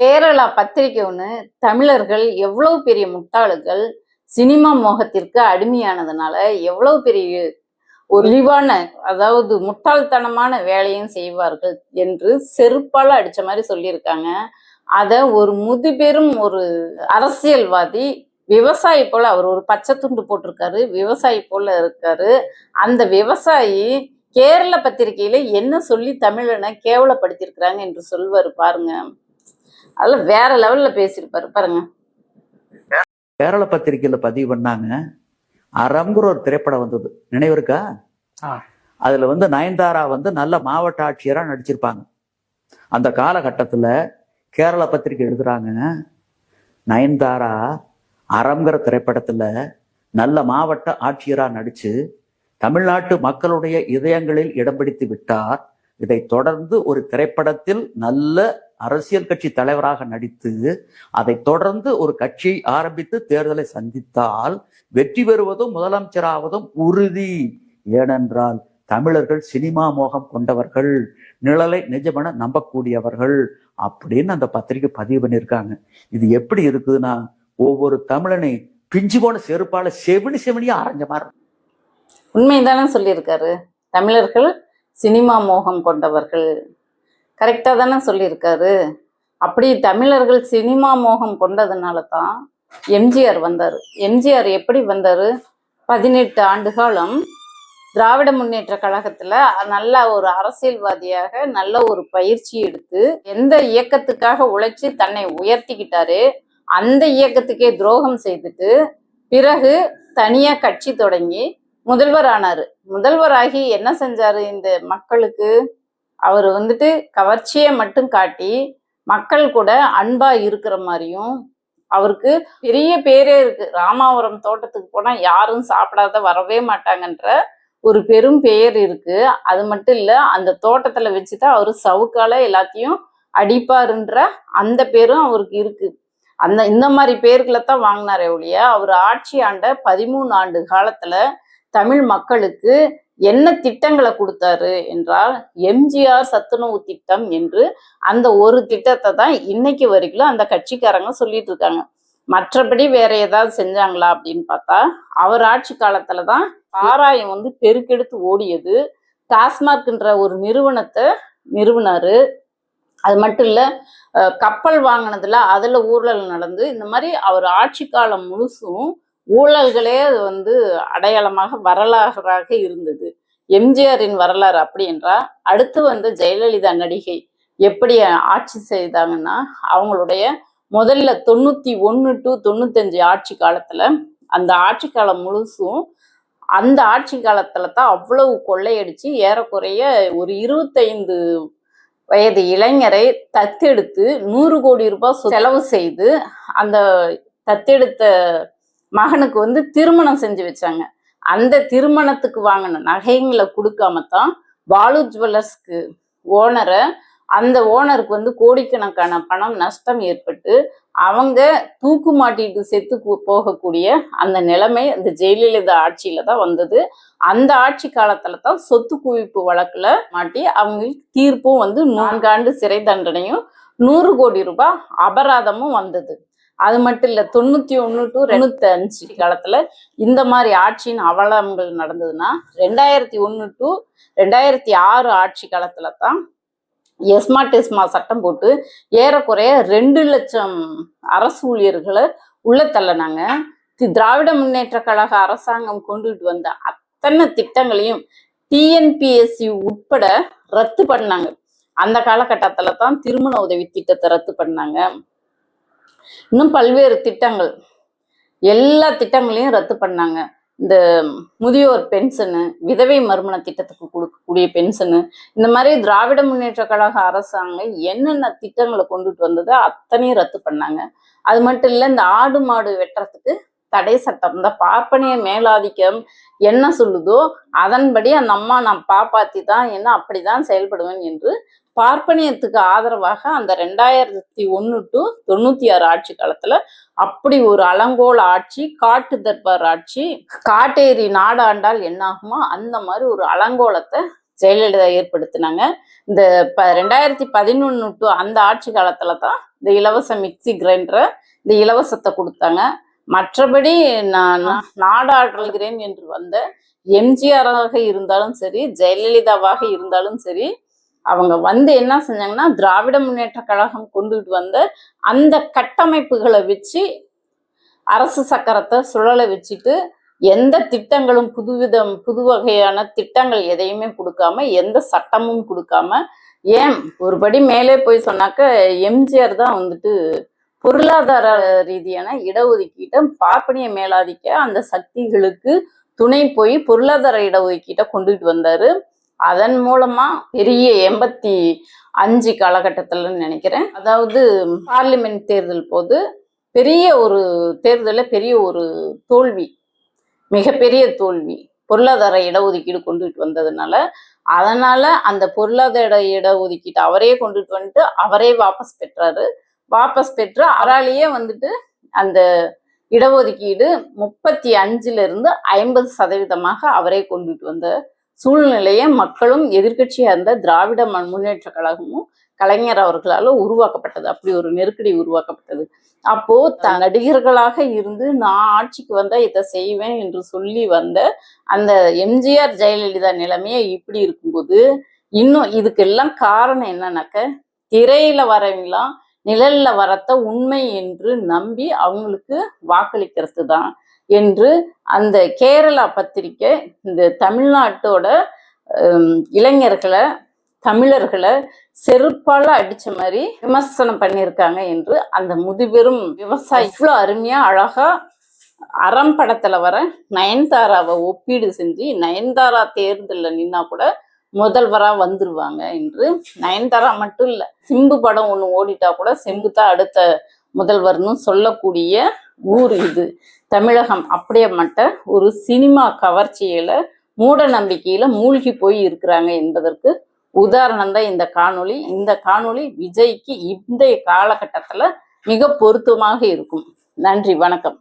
கேரளா பத்திரிக்கை ஒன்று தமிழர்கள் எவ்வளவு பெரிய முட்டாளுகள் சினிமா மோகத்திற்கு அடிமையானதுனால எவ்வளவு பெரிய ஒரு இழிவான அதாவது முட்டாள்தனமான வேலையும் செய்வார்கள் என்று செருப்பால் அடித்த மாதிரி சொல்லியிருக்காங்க. அதை ஒரு முதுபெரும் ஒரு அரசியல்வாதி விவசாயி போல் அவர் ஒரு பச்சை துண்டு போட்டிருக்காரு விவசாயி போல் இருக்காரு. அந்த விவசாயி கேரள பத்திரிகையில என்ன சொல்லி தமிழனை கேவலப்படுத்தியிருக்கிறாங்க என்று சொல்வார் பாருங்க. அதெல்லாம் வேற லெவல்ல பேசியிருப்பாரு பாருங்க. கேரள பத்திரிக்கையில பதிவு பண்ணாங்க. அறம்ங்கிற ஒரு திரைப்படம் வந்தது. நினைவு இருக்கா? ஆ. அதுல வந்து நயன்தாரா வந்து நல்ல மாவட்ட ஆட்சியரா நடிச்சிருப்பாங்க. அந்த காலகட்டத்துல கேரள பத்திரிக்கை எழுதுறாங்க நயன்தாரா அறம்ங்கிற திரைப்படத்துல நல்ல மாவட்ட ஆட்சியரா நடிச்சு தமிழ்நாட்டு மக்களுடைய இதயங்களில் இடம் பிடித்து விட்டார். இதைத் தொடர்ந்து ஒரு திரைப்படத்தில் நல்ல அரசியல் கட்சி தலைவராக நடித்து அதை தொடர்ந்து ஒரு கட்சியை ஆரம்பித்து தேர்தலை சந்தித்தால் வெற்றி பெறுவதும் முதலமைச்சராவதும் உறுதி. ஏனென்றால் தமிழர்கள் சினிமா மோகம் கொண்டவர்கள் நிழலை நிஜமென நம்பக்கூடியவர்கள் அப்படின்னு அந்த பத்திரிகை பதிவு பண்ணியிருக்காங்க. இது எப்படி இருக்குதுன்னா ஒவ்வொரு தமிழனை பிஞ்சு போன செருப்பால செவினி செவினியா அரைஞ்ச மாதிரி உண்மைதானே சொல்லியிருக்காரு? தமிழர்கள் சினிமா மோகம் கொண்டவர்கள். கரெக்டாக தானே சொல்லியிருக்காரு. அப்படி தமிழர்கள் சினிமா மோகம் கொண்டதுனால தான் எம்ஜிஆர் வந்தார். எம்ஜிஆர் எப்படி வந்தார்? பதினெட்டு ஆண்டு காலம் திராவிட முன்னேற்ற கழகத்துல நல்ல ஒரு அரசியல்வாதியாக நல்ல ஒரு பயிற்சி எடுத்து எந்த இயக்கத்துக்காக உழைச்சி தன்னை உயர்த்திக்கிட்டாரு அந்த இயக்கத்துக்கே துரோகம் செய்துட்டு பிறகு தனியா கட்சி தொடங்கி முதல்வர் ஆனாரு முதல்வராகி என்ன செஞ்சாரு இந்த மக்களுக்கு? அவர் வந்துட்டு கவர்ச்சியை மட்டும் காட்டி மக்கள் கூட அன்பா இருக்கிற மாதிரியும் அவருக்கு பெரிய பேரே இருக்கு. ராமாவரம் தோட்டத்துக்கு போனா யாரும் சாப்பிடாத வரவே மாட்டாங்கன்ற ஒரு பெரும் பெயர் இருக்கு. அது மட்டும் இல்ல அந்த தோட்டத்துல வச்சுதான் அவரு சவுக்கால எல்லாத்தையும் அடிப்பாருன்ற அந்த பேரும் அவருக்கு இருக்கு. அந்த இந்த மாதிரி பேர்களை தான் வாங்கினாரே ஒழிய அவர் ஆட்சி ஆண்ட பதிமூணு ஆண்டு காலத்துல தமிழ் மக்களுக்கு என்ன திட்டங்களை கொடுத்தாரு என்றால் எம்ஜிஆர் சத்துணவு திட்டம் என்று அந்த ஒரு திட்டத்தை தான் இன்னைக்கு வரைக்கும் அந்த கட்சிக்காரங்க சொல்லிட்டு இருக்காங்க. மற்றபடி வேற ஏதாவது செஞ்சாங்களா அப்படின்னு பார்த்தா அவர் ஆட்சி காலத்துல தான் சாராயம் வந்து பெருக்கெடுத்து ஓடியது. டாஸ்மார்க்ன்ற ஒரு நிறுவனத்தை நிறுவினாரு. அது மட்டும் இல்ல கப்பல் வாங்கினதுல அதுல ஊழல் நடந்து இந்த மாதிரி அவர் ஆட்சி காலம் முழுசும் ஊழல்களே அது வந்து அடையாளமாக வரலாறாக இருந்தது. எம்ஜிஆரின் வரலாறு அப்படி என்றால் அடுத்து வந்து ஜெயலலிதா நடிகை எப்படி ஆட்சி செய்தாங்கன்னா அவங்களுடைய முதல்ல தொண்ணூத்தி ஒன்று டு தொண்ணூத்தஞ்சு ஆட்சி காலத்துல அந்த ஆட்சி காலம் முழுசும் அந்த ஆட்சி காலத்துல தான் அவ்வளவு கொள்ளையடிச்சு ஏறக்குறைய ஒரு இருபத்தைந்து வயது இளைஞரை தத்தெடுத்து நூறு கோடி ரூபாய் செலவு செய்து அந்த தத்தெடுத்த மகனுக்கு வந்து திருமணம் செஞ்சு வச்சாங்க. அந்த திருமணத்துக்கு வாங்கின நகைங்களை கொடுக்காம தான் பாலு ஜுவல்லர்ஸ்க்கு ஓனரை அந்த ஓனருக்கு வந்து கோடிக்கணக்கான பணம் நஷ்டம் ஏற்பட்டு அவங்க தூக்கு மாட்டிட்டு செத்து போகக்கூடிய அந்த நிலைமை அந்த ஜெயலலிதா ஆட்சியில தான் வந்தது. அந்த ஆட்சி காலத்துல தான் சொத்து குவிப்பு வழக்குல மாட்டி அவங்களுக்கு தீர்ப்பும் வந்து நான்காண்டு சிறை தண்டனையும் நூறு கோடி ரூபாய் அபராதமும் வந்தது. அது மட்டும் இல்ல தொண்ணூத்தி ஒண்ணு டு ரெண்டு அஞ்சு காலத்துல இந்த மாதிரி ஆட்சியின் அவலங்கள் நடந்ததுன்னா ரெண்டாயிரத்தி ஒண்ணு டு ரெண்டாயிரத்தி ஆறு ஆட்சி காலத்துல தான் எஸ்மா டெஸ்மா சட்டம் போட்டு ஏறக்குறைய ரெண்டு லட்சம் அரசு ஊழியர்களை உள்ள தள்ளனாங்க. தி- திராவிட முன்னேற்ற கழக அரசாங்கம் கொண்டுட்டு வந்த அத்தனை திட்டங்களையும் டிஎன்பிஎஸ்சி உட்பட ரத்து பண்ணாங்க. அந்த காலகட்டத்தில் தான் திருமண உதவி திட்டத்தை ரத்து பண்ணாங்க. இன்னும் பல்வேறு திட்டங்கள். எல்லா திட்டங்களையும் ரத்து பண்ணாங்க. இந்த முதியோர் பென்ஷனு விதவை மறுமண திட்டத்துக்கு கொடுக்கக்கூடிய பென்ஷனு இந்த மாதிரி திராவிட முன்னேற்ற கழக அரசாங்கம் என்னென்ன திட்டங்களை கொண்டுட்டு வந்ததோ அத்தனையும் ரத்து பண்ணாங்க. அது மட்டும் இல்லை இந்த ஆடு மாடு வெட்டுறதுக்கு தடை சட்டம் இந்த பார்ப்பனிய மேலாதிக்கம் என்ன சொல்லுதோ அதன்படி அந்த அம்மா நான் பாப்பாத்தி தான் என்ன அப்படிதான் செயல்படுவேன் என்று பார்ப்பனியத்துக்கு ஆதரவாக அந்த ரெண்டாயிரத்தி ஒன்று டு தொண்ணூத்தி ஆறு ஆட்சி காலத்துல அப்படி ஒரு அலங்கோல ஆட்சி காட்டு தர்பார் ஆட்சி காட்டேரி நாடாண்டால் என்னாகுமோ அந்த மாதிரி ஒரு அலங்கோலத்தை ஜெயலலிதா ஏற்படுத்தினாங்க. இந்த ப ரெண்டாயிரத்தி பதினொன்று டு அந்த ஆட்சி காலத்துல தான் இந்த இலவச மிக்ஸி கிரைண்டரை இந்த இலவசத்தை கொடுத்தாங்க. மற்றபடி நான் நாடாளுகிறேன் என்று வந்த எம்ஜிஆராக இருந்தாலும் சரி ஜெயலலிதாவாக இருந்தாலும் சரி அவங்க வந்து என்ன செஞ்சாங்கன்னா திராவிட முன்னேற்ற கழகம் கொண்டுட்டு வந்த அந்த கட்டமைப்புகளை வச்சு அரசு சக்கரத்தை சுழல வச்சுட்டு எந்த திட்டங்களும் புதுவிதம் புது வகையான திட்டங்கள் எதையுமே கொடுக்காம எந்த சட்டமும் கொடுக்காம ஏன் ஒரு படி மேலே போய் சொன்னாக்க எம்ஜிஆர் தான் வந்துட்டு பொருளாதார ரீதியான இடஒதுக்கீட்டை பார்ப்பனிய மேலாதிக்க அந்த சக்திகளுக்கு துணை போய் பொருளாதார இடஒதுக்கீட்டை கொண்டுட்டு வந்தாரு. அதன் மூலமா பெரிய எண்பத்தி அஞ்சு காலகட்டத்தில் நினைக்கிறேன். அதாவது பார்லிமெண்ட் தேர்தல் போது பெரிய ஒரு தேர்தலில் பெரிய ஒரு தோல்வி மிகப்பெரிய தோல்வி பொருளாதார இடஒதுக்கீடு கொண்டுட்டு வந்ததுனால அதனால அந்த பொருளாதார இடஒதுக்கீடு அவரே கொண்டுட்டு வந்துட்டு அவரே வாபஸ் பெற்றாரு. வாபஸ் பெற்று அவராலேயே வந்துட்டு அந்த இடஒதுக்கீடு முப்பத்தி அஞ்சுல இருந்து ஐம்பது சதவீதமாக அவரே கொண்டுட்டு வந்த சூழ்நிலையை மக்களும் எதிர்கட்சியாக இருந்த திராவிட ம- முன்னேற்ற கழகமும் கலைஞர் அவர்களால் உருவாக்கப்பட்டது. அப்படி ஒரு நெருக்கடி உருவாக்கப்பட்டது. அப்போ த நடிகர்களாக இருந்து நான் ஆட்சிக்கு வந்தா இதை செய்வேன் என்று சொல்லி வந்த அந்த எம்ஜிஆர் ஜெயலலிதா நிலைமையே இப்படி இருக்கும்போது இன்னும் இதுக்கெல்லாம் காரணம் என்னன்னாக்க திரையில வரவங்களாம் நிழல்ல வரத்த உண்மை என்று நம்பி அவங்களுக்கு வாக்களிக்கிறது தான் என்று அந்த கேரளா பத்திரிக்கை இந்த தமிழ்நாட்டோட இளைஞர்களை தமிழர்களை செருப்பால அடிச்ச மாதிரி விமர்சனம் பண்ணியிருக்காங்க என்று அந்த முதுபெரும் விவசாயி இவ்வளோ அருமையா அழகா அறம் படத்துல வர நயன்தாராவை ஒப்பீடு செஞ்சு நயன்தாரா தேர்தலில் நின்னா கூட முதல்வரா வந்துருவாங்க என்று. நயன்தாரா மட்டும் இல்லை சிம்பு படம் ஒன்று ஓடிட்டா கூட செம்பு தான் அடுத்த முதல்வர்னு சொல்லக்கூடிய ஊர் இது. தமிழகம் அப்படியே மட்டும் ஒரு சினிமா கவர்ச்சியில மூட நம்பிக்கையில மூழ்கி போய் இருக்கிறாங்க என்பதற்கு உதாரணம் தான் இந்த காணொளி. இந்த காணொளி விஜய்க்கு இந்த காலகட்டத்துல மிக பொருத்தமாக இருக்கும். நன்றி வணக்கம்.